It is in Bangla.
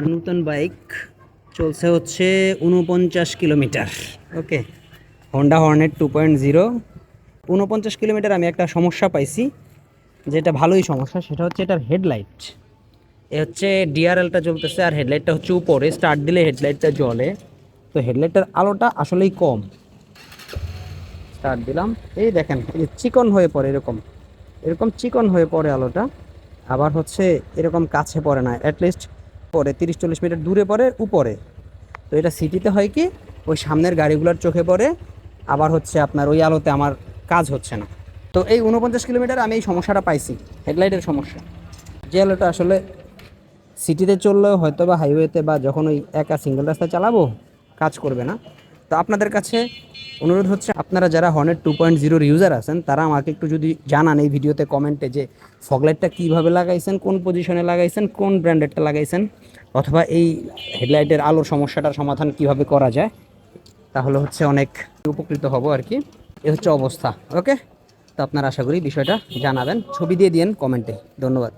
আমার নতুন বাইক চলছে হচ্ছে উনপঞ্চাশ kilometre. Okay? Honda Hornet two point zero উনপঞ্চাশ কিলোমিটার আমি একটা সমস্যা পাইছি, যেটা ভালোই সমস্যা, সেটা হচ্ছে এটার হেডলাইট। এ হচ্ছে ডিআরএলটা চলতেছে আর হেডলাইটটা হচ্ছে উপরে স্টার্ট দিলে হেডলাইটটা জ্বলে। তো হেডলাইটটার আলোটা আসলেই কম। স্টার্ট দিলাম। এই দেখেন, এই চিকন হয়ে পড়ে এরকম। এরকম চিকন হয়ে পড়ে আলোটা। আবার হচ্ছে এরকম কাছে পড়ে না। অ্যাটলিস্ট পরে, তিরিশ চল্লিশ মিটার দূরে পড়ে, উপরে। তো এটা সিটিতে হয় কি, ওই সামনের গাড়িগুলোর চোখে পড়ে, আবার হচ্ছে আপনার ওই আলোতে আমার কাজ হচ্ছে না। তো এই উনপঞ্চাশ কিলোমিটার আমি এই সমস্যাটা পাইছি, হেডলাইটের সমস্যা। যে আলোটা আসলে সিটিতে চললেও হয়তো বা হাইওয়েতে বা যখন ওই একা সিঙ্গেল রাস্তায় চালাবো, কাজ করবে না। তো আপনাদের কাছে অনুরোধ হচ্ছে, আপনারা যারা হর্নেট টু পয়েন্ট জিরোর ইউজার আছেন, তারা আমাকে একটু যদি জানান এই ভিডিওতে কমেন্টে যে ফগলাইটটা কীভাবে লাগাইছেন, কোন পজিশনে লাগাইছেন, কোন ব্র্যান্ডেডটা লাগাইছেন, অথবা এই হেডলাইটের আলোর সমস্যাটার সমাধান কীভাবে করা যায়, তাহলে হচ্ছে অনেক উপকৃত হব আর কি। এ হচ্ছে অবস্থা ওকে তো আপনারা আশা করি বিষয়টা জানাবেন, ছবি দিয়ে দিন কমেন্টে ধন্যবাদ।